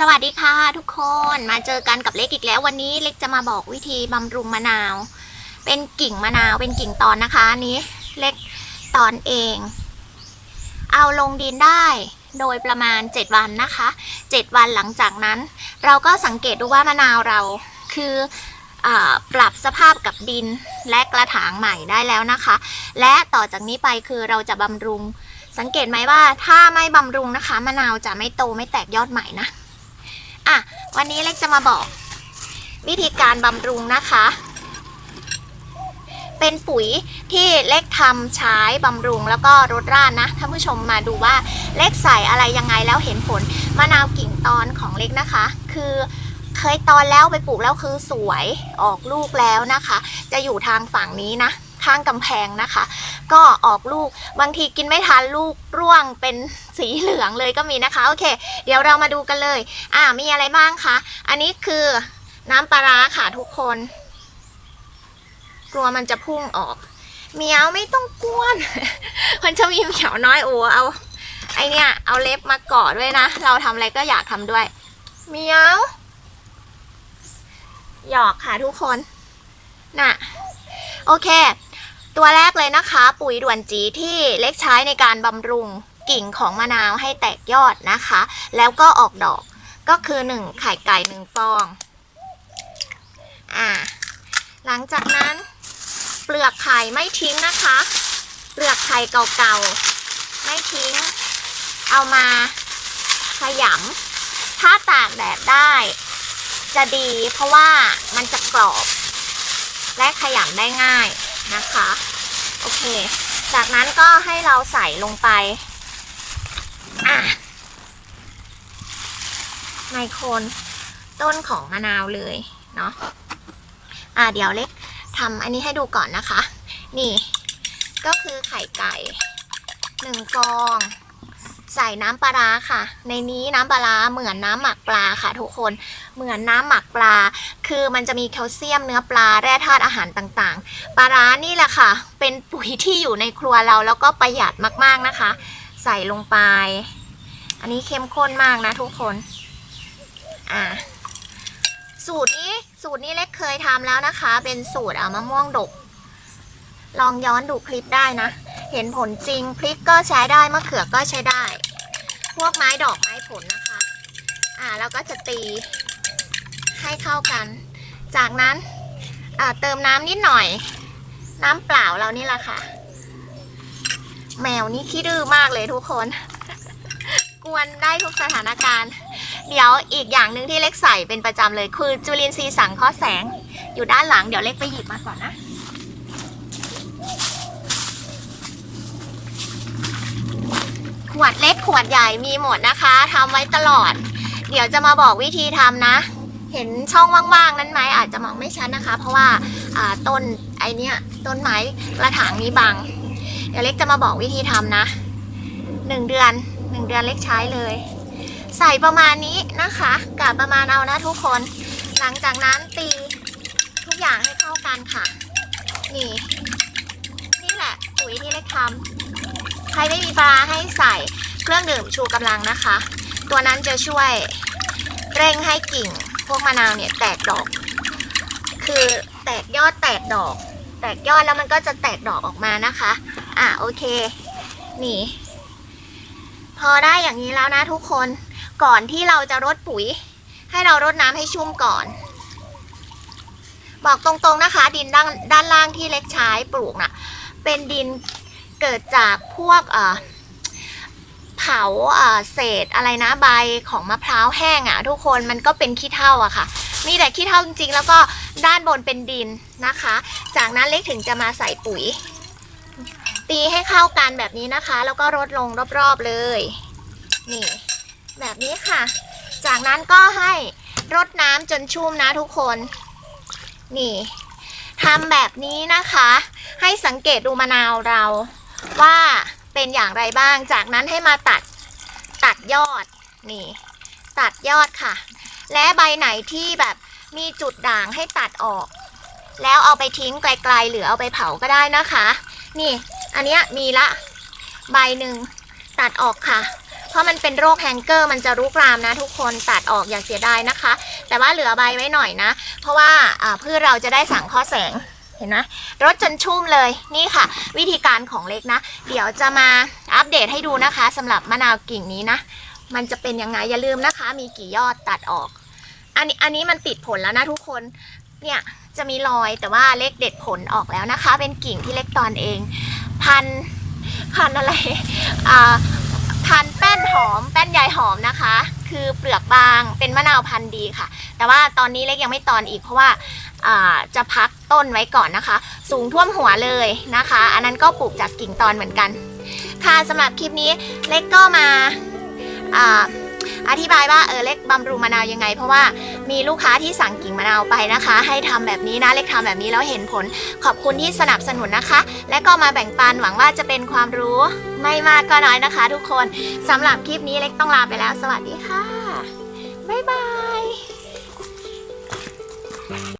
สวัสดีค่ะทุกคนมาเจอกันกับเล็กอีกแล้ววันนี้เล็กจะมาบอกวิธีบำรุงมะนาว เป็นกิ่งมะนาวเป็นกิ่งตอนนะคะนี้เล็กตอนเอง เอาลงดินได้โดยประมาณ 7 วันนะคะ 7 วันหลังจากนั้น เราก็สังเกตดูว่ามะนาวเราคืออปรับสภาพกับดินและกระถางใหม่ได้แล้วนะคะ และต่อจากนี้ไปคือเราจะบำรุง สังเกตไหมว่าถ้าไม่บำรุงนะคะมะนาวจะไม่โตไม่แตกยอดใหม่นะ อะวันนี้เล็กจะมาบอก วิธีการบำรุงนะคะ เป็นปุ๋ยที่เล็กทำใช้บำรุงแล้วก็รดราดนะท่านผู้ชมมาดูว่าเล็กใส่อะไรยังไงแล้วเห็นผลมะนาวกิ่งตอนของเล็กนะคะ คือเคยตอนแล้วไปปลูกแล้วคือสวยออกลูกแล้วนะคะ จะอยู่ทางฝั่งนี้นะ ข้างกำแพงนะคะ ก็ออกลูกบางทีกินไม่ทันลูกร่วงเป็นสีเหลืองเลยก็มีนะคะ โอเค เดี๋ยวเรามาดูกันเลย อ่ามีอะไรบ้างคะ อันนี้คือน้ำปลาร้าค่ะทุกคน กลัวมันจะพุ่งออกเหมียวไม่ต้องกวน มันจะมีเหมียวน้อยโอ้เอา ไอเนี่ยเอาเล็บมาเกาะด้วยนะ เราทำอะไรก็อยากทำด้วยเหมียวหยอกค่ะทุกคน น่ะ โอเค ตัวแรกเลยนะคะ ปุ๋ยด่วนจีที่เล็กใช้ในการบำรุงกิ่งของมะนาวให้แตกยอดนะคะ แล้วก็ออกดอกก็คือ 1 ไข่ไก่ 1 ฟองอ่าหลังจากนั้นเปลือกไข่ไม่ทิ้งนะคะ เปลือกไข่เก่าๆ ไม่ทิ้ง เอามาขยำถ้าตากแดดได้ จะดีเพราะว่ามันจะกรอบ และขยำได้ง่าย นะคะ โอเค จากนั้นก็ให้เราใส่ลงไป อะ ในโคนต้นของมะนาวเลยเนาะ อะเดี๋ยวเล็กทำอันนี้ให้ดูก่อนนะคะ นี่ ก็คือไข่ไก่หนึ่งฟอง ใส่น้ำปลาร้าค่ะ ในนี้น้ำปลาร้าเหมือนน้ำหมักปลาค่ะ ทุกคนเหมือนน้ำหมักปลา คือมันจะมีแคลเซียมเนื้อปลาแร่ธาตุอาหารต่างๆ ปลาร้านี่แหละค่ะ เป็นปุ๋ยที่อยู่ในครัวเราแล้วก็ประหยัดมากๆนะคะ ใส่ลงไป อันนี้เข้มข้นมากนะทุกคนอ่าสูตรนี้สูตรนี้เล็กเคยทำแล้วนะคะ เป็นสูตรเอามะม่วงดก ลองย้อนดูคลิปได้นะ เห็นผลจริงพริกก็ใช้ได้มะเขือก็ใช้ได้ พวกไม้ดอกไม้ผลนะคะ อ่าแล้วก็จะตีให้เข้ากัน จากนั้นอ่าเติมน้ำนิดหน่อย น้ำเปล่าเรานี่แหละค่ะ แมวนี่ขี้ดื้อมากเลยทุกคน กวนได้ทุกสถานการณ์ เดี๋ยวอีกอย่างหนึ่งที่เล็กใส่เป็นประจำเลย คือจุลินทรีย์สังเคราะห์แสง อยู่ด้านหลังเดี๋ยวเล็กไปหยิบมาก่อนนะ ขวดเล็กขวดใหญ่มีหมดนะคะทำไว้ตลอด เดี๋ยวจะมาบอกวิธีทำนะ เห็นช่องว่างๆ นั้นไหมอาจจะมองไม่ชัดนะคะ เพราะว่าต้นไอเนี้ยต้นไม้กระถางนี้บัง เดี๋ยวเล็กจะมาบอกวิธีทำนะหนึ่งเดือนหนึ่งเดือนเล็กใช้เลย ใส่ประมาณนี้นะคะกะประมาณเอานะทุกคน หลังจากนั้นตีทุกอย่างให้เข้ากันค่ะ นี่ นี่แหละปุ๋ยที่เล็กทำ ใครไม่มีปลาให้ใส่เครื่องดื่มชูกำลังนะคะ ตัวนั้นจะช่วยเร่งให้กิ่ง พวกมะนาวเนี่ยแตกดอก คือแตกยอดแตกดอก แตกยอดแล้วมันก็จะแตกดอกออกมานะคะ อะโอเค นี่ พอได้อย่างนี้แล้วนะทุกคนก่อนที่เราจะรดปุ๋ย ให้เรารดน้ำให้ชุ่มก่อนบอกตรงๆนะคะ ดินด้านด้านล่างที่เล็กใช้ปลูกน่ะ เป็นดิน เกิดจากพวกเผาเอ่อเศษอะไรนะใบของมะพร้าวแห้งอะ่ะทุกคนมันก็เป็นขี้เถ้าอะค่ะ มีแต่ขี้เถ้าจริงๆ แล้วก็ด้านบนเป็นดินนะคะ จากนั้นเล็กถึงจะมาใส่ปุ๋ย ตีให้เข้ากันแบบนี้นะคะ แล้วก็รดลงรอบๆเลย นี่ แบบนี้ค่ะ จากนั้นก็ให้รดน้ำจนชุ่มนะทุกคน นี่ทำแบบนี้นะคะ ให้สังเกตดูมะนาวเรา ว่าเป็นอย่างไรบ้าง จากนั้นให้มาตัดตัดยอดนี่ตัดยอดค่ะ และใบไหนที่แบบมีจุดด่างให้ตัดออก แล้วเอาไปทิ้งไกลๆหรือเอาไปเผาก็ได้นะคะ นี่อันเนี้ยมีละใบหนึ่งตัดออกค่ะ เพราะมันเป็นโรคแฮงเกอร์มันจะรุกรามนะ ทุกคนตัดออกอย่าเสียดายนะคะ แต่ว่าเหลือใบไว้หน่อยนะ เพราะว่าพืชเราจะได้สังเคราะห์แสง เห็นไหมรดจนชุ่มเลยนี่ค่ะ วิธีการของเล็กนะ เดี๋ยวจะมาอัปเดตให้ดูนะคะสำหรับมะนาวกิ่งนี้นะ มันจะเป็นยังไงอย่าลืมนะคะ มีกี่ยอดตัดออก อันนี้อันนี้มันติดผลแล้วนะทุกคนเนี่ยจะมีรอยแต่ว่าเล็กเด็ดผลออกแล้วนะคะ เป็นกิ่งที่เล็กตอนเอง พันพันอะไรอ่าพันแป้นหอมแป้นใยหอมนะคะ คือเปลือกบางเป็นมะนาวพันธุ์ดีค่ะ แต่ว่าตอนนี้เล็กยังไม่ตอนอีกเพราะว่าจะพัก ต้นไว้ก่อนนะคะ สูงท่วมหัวเลยนะคะ อันนั้นก็ปลูกจากกิ่งตอนเหมือนกัน ค่ะสำหรับคลิปนี้เล็กก็มาอ่าอธิบายว่าเออเล็กบำรุงมะนาวยังไง เพราะว่ามีลูกค้าที่สั่งกิ่งมะนาวไปนะคะ ให้ทำแบบนี้นะเล็กทำแบบนี้แล้วเห็นผลขอบคุณที่สนับสนุนนะคะ และก็มาแบ่งปันหวังว่าจะเป็นความรู้ไม่มากก็น้อยนะคะ ทุกคนสำหรับคลิปนี้เล็กต้องลาไปแล้ว สวัสดีค่ะบ๊ายบาย